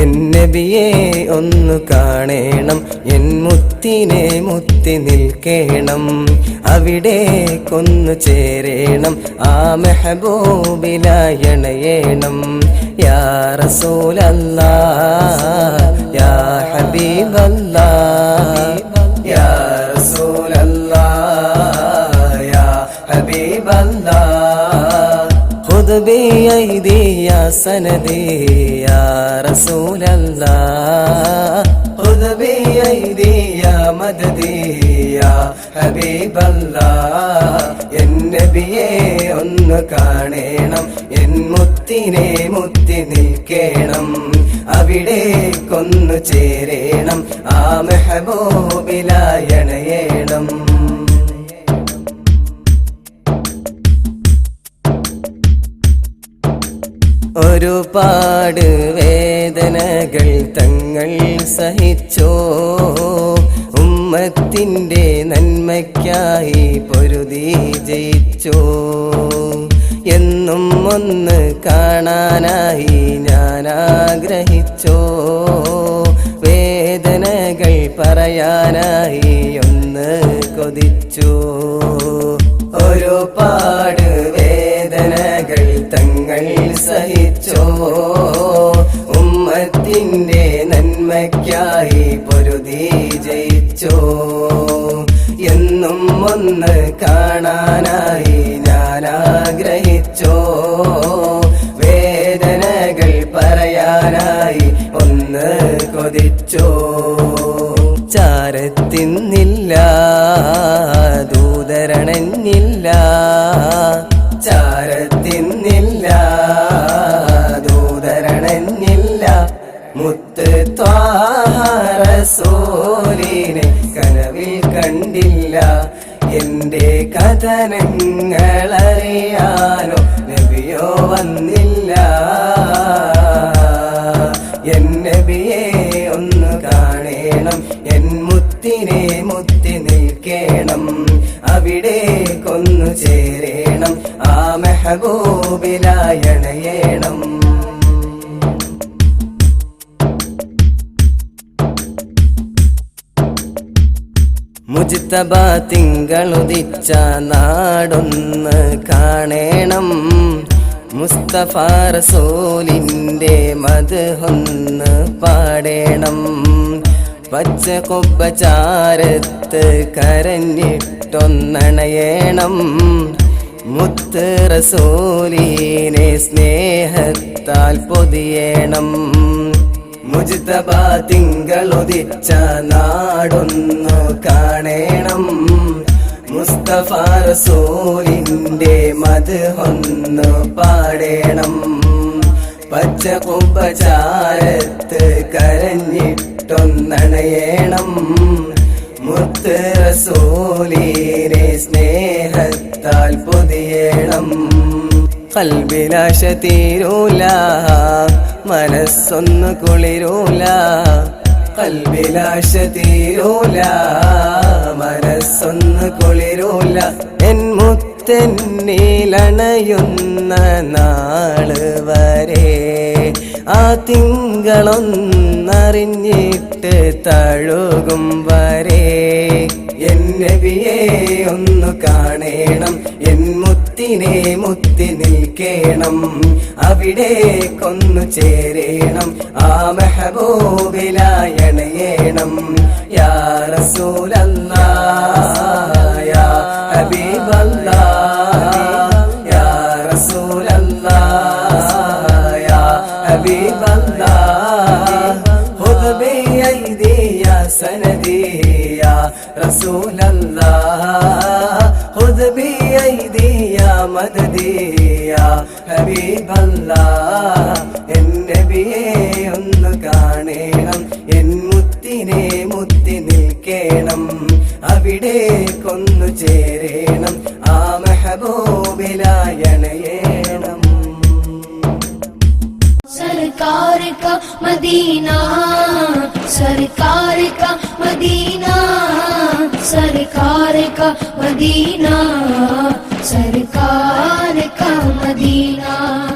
N നബിയെ ഒന്ന് കാണേണം N മുത്തിനെ മുത്തി നിൽക്കേണം. അവിടെ കൊന്നു ചേരേണം ആ മെഹബൂബിലായണയേണം യാ റസൂലല്ലാ യാ ഹബീബല്ലാ യാ യാ ഹബീബല്ലാ. ബിഐദി യാ സനദി യാ റസൂലല്ലാഹ് ഖുദ് ബിഐദി യാ മദദി യാ ഹബീബല്ലാഹ് എൻ നബിയെ ഒന്ന് കാണേണം എൻ മുത്തിനെ മുത്തി നിൽക്കേണം. അവിടേക്കൊന്നു ചേരേണം ആ മെഹബൂബിലായണയേണം ഒരുപാട് വേദനകൾ തങ്ങൾ സഹിച്ചോ? ഉമ്മത്തിന്റെ നന്മയ്ക്കായി പൊരുതി ജയിച്ചോ? എന്നും ഒന്ന് കാണാനായി ഞാൻ ആഗ്രഹിച്ചോ വേദനകൾ പറയാനായി ഒന്ന് കൊതിച്ചു? ഉമ്മത്തിന്റെ നന്മയ്ക്കായി പൊരുതി ജയിച്ചോ. എന്നും ഒന്ന് കാണാനായി ഞാൻ ആഗ്രഹിച്ചോ വേദനകൾ പറയാനായി ഒന്ന് കൊതിച്ചോ. ചാരത്തിന്നില്ല മുത്ത് കനവിൽ കണ്ടില്ല. എന്റെ കഥനങ്ങളറിയാനോ നബിയോ വന്നില്ല. എൻ നബിയെ ഒന്ന് കാണേണം എൻ മുത്തിനെ മുത്തി നിൽക്കേണം. അവിടെ കൊന്നു ചേരേണം ആ മെഹബൂബിലായണയേണം മുജിത്തബ തിങ്കളുദിച്ച നാടൊന്ന് കാണേണം. മുസ്തഫ റസൂലിന്റെ ഒന്ന് പാടേണം. പച്ച കൊബ്ബചാരത്ത് കരഞ്ഞിട്ടൊന്നണയേണം. മുത്ത് റസൂലിനെ സ്നേഹത്താൽ പൊതിയേണം. മുജിതബ തിങ്കളൊതിച്ച നാടൊന്നു കാണേണം. മുസ്തഫ റസൂലിന്റെ ഒന്ന് പാടേണം. പച്ച കുമ്പചാരത്ത് കരഞ്ഞിട്ടൊന്നണയേണം. മുത്ത് റസൂലിനെ സ്നേഹത്താൽ പൊതിയേണം. കൽബിലാശ തീരൂല മനസ്സൊന്നു കുളിരൂല കൽവിലാശ തീരൂല മനസ്സൊന്ന് കുളിരൂല. എൻ മുത്തന്നീലണയുന്ന നാൾ വരെ ആ തിങ്കളൊന്നറിഞ്ഞിട്ട് തഴുകും വരെ. എൻ നബിയെ ഒന്ന് കാണേണം എൻ മുത്തിനെ മുത്തി നിൽക്കേണം. അവിടെ കൊന്നു ചേരേണം ആ മെഹബൂബിലായണയേണം. യാ റസൂലല്ലാ യാ ഹബീബല്ലാ യാ റസൂലല്ലാ യാ ഇതേയ സനദേയ റസൂലല്ല ഹുദ്ബിയ ഇതേയ മദദേയ ഹബീബല്ല എന്നബിയെ ഒന്ന് കാണേണം എൻ മുത്തിനെ മുത്തി നിൽക്കേണം അവിടെ കൊന്നു ചേരേണം ആ മെഹബൂബിലായണയേണം. सरकार का मदीना سرکار کا مدینہ سرکار کا مدینہ سرکار کا مدینہ۔